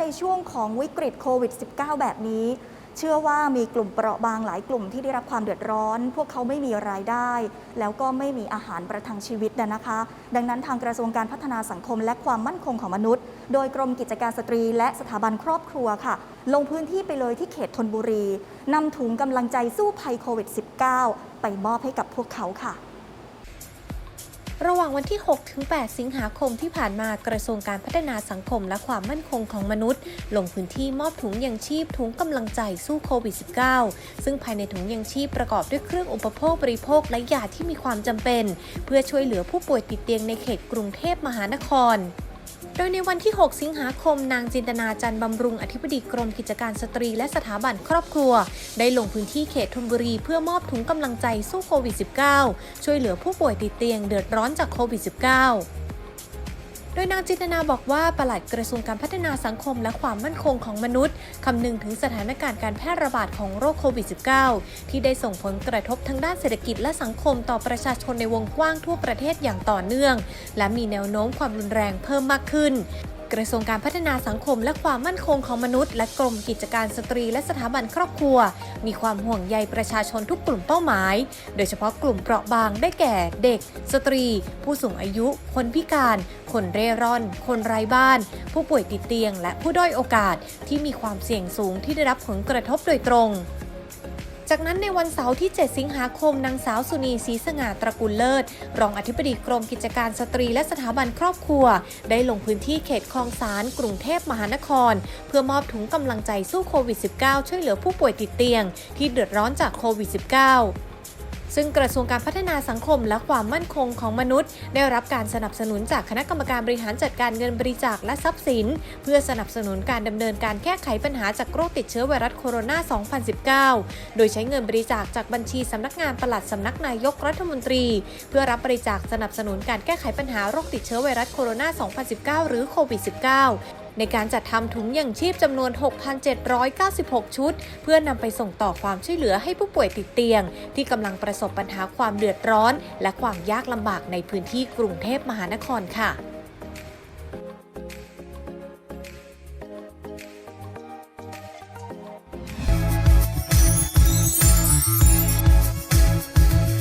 ในช่วงของวิกฤตโควิด -19 แบบนี้ เชื่อว่ามีกลุ่มเปราะบางหลายกลุ่มที่ได้รับความเดือดร้อน พวกเขาไม่มีรายได้ แล้วก็ไม่มีอาหารประทังชีวิตนะนะคะ ดังนั้นทางกระทรวงการพัฒนาสังคมและความมั่นคงของมนุษย์ โดยกรมกิจการสตรีและสถาบันครอบครัวค่ะ ลงพื้นที่ไปเลยที่เขตธนบุรีนำถุงกำลังใจสู้ภัยโควิด -19 ไปมอบให้กับพวกเขาค่ะ ระหว่างวันที่6ถึง8สิงหาคมที่ผ่านมากระทรวงการพัฒนาสังคมและความมั่นคงของมนุษย์ ลงพื้นที่มอบถุงยังชีพถุงกำลังใจสู้โควิด -19 ซึ่งภายในถุงยังชีพประกอบด้วยเครื่องอุปโภคบริโภคและยาที่มีความจำเป็น เพื่อช่วยเหลือผู้ป่วยติดเตียงในเขตกรุงเทพมหานคร โดยในวันที่ 6 สิงหาคม นางจินตนาจันบำรุง อธิบดีกรมกิจการสตรีและสถาบันครอบครัว ได้ลงพื้นที่เขตธนบุรีเพื่อมอบถุงกำลังใจสู้โควิด -19 ช่วยเหลือผู้ป่วยติดเตียงเดือดร้อนจากโควิด -19 โดยนางจินตนาบอกว่าปลัดกระทรวงการพัฒนาสังคมและความมั่นคงของมนุษย์ คำนึงถึงสถานการณ์การแพร่ระบาดของโรคโควิด -19 ที่ได้ส่งผลกระทบทั้งด้านเศรษฐกิจและสังคมต่อประชาชนในวงกว้างทั่วประเทศอย่างต่อเนื่อง และมีแนวโน้มความรุนแรงเพิ่มมากขึ้นกระทรวงการพัฒนาสังคมและความมั่นคงของมนุษย์ และกรมกิจการสตรีและสถาบันครอบครัว มีความห่วงใยประชาชนทุกกลุ่มเป้าหมาย โดยเฉพาะกลุ่มเปราะบางได้แก่เด็ก สตรี ผู้สูงอายุ คนพิการ คนเร่ร่อน คนไร้บ้าน ผู้ป่วยติดเตียง และผู้ด้อยโอกาสที่มีความเสี่ยงสูงที่ได้รับผลกระทบโดยตรงจากนั้นในวันเสาร์ที่ 7 สิงหาคม นางสาวสุนีศรีสง่าตระกูลเลิศ รองอธิบดีกรมกิจการสตรีและสถาบันครอบครัว ได้ลงพื้นที่เขตคลองสารกรุงเทพมหานคร เพื่อมอบถุงกำลังใจสู้โควิด -19 ช่วยเหลือผู้ป่วยติดเตียง ที่เดือดร้อนจากโควิด -19 ซึ่งกระทรวงการพัฒนาสังคมและความมั่นคงของมนุษย์ ได้รับการสนับสนุนจากคณะกรรมการบริหารจัดการเงินบริจาคและทรัพย์สิน เพื่อสนับสนุนการดำเนินการแก้ไขปัญหาจากโรคติดเชื้อไวรัสโคโรนา 2019 โดยใช้เงินบริจาคจากบัญชีสำนักงานปลัดสำนักนายกรัฐมนตรี เพื่อรับบริจาคสนับสนุนการแก้ไขปัญหาโรคติดเชื้อไวรัสโคโรนา 2019 หรือโควิด -19 ในการจัดทำถุงยังชีพจำนวน 6,796 ชุด เพื่อนำไปส่งต่อความช่วยเหลือให้ผู้ป่วยติดเตียง ที่กำลังประสบปัญหาความเดือดร้อน และความยากลำบากในพื้นที่กรุงเทพมหานครค่ะ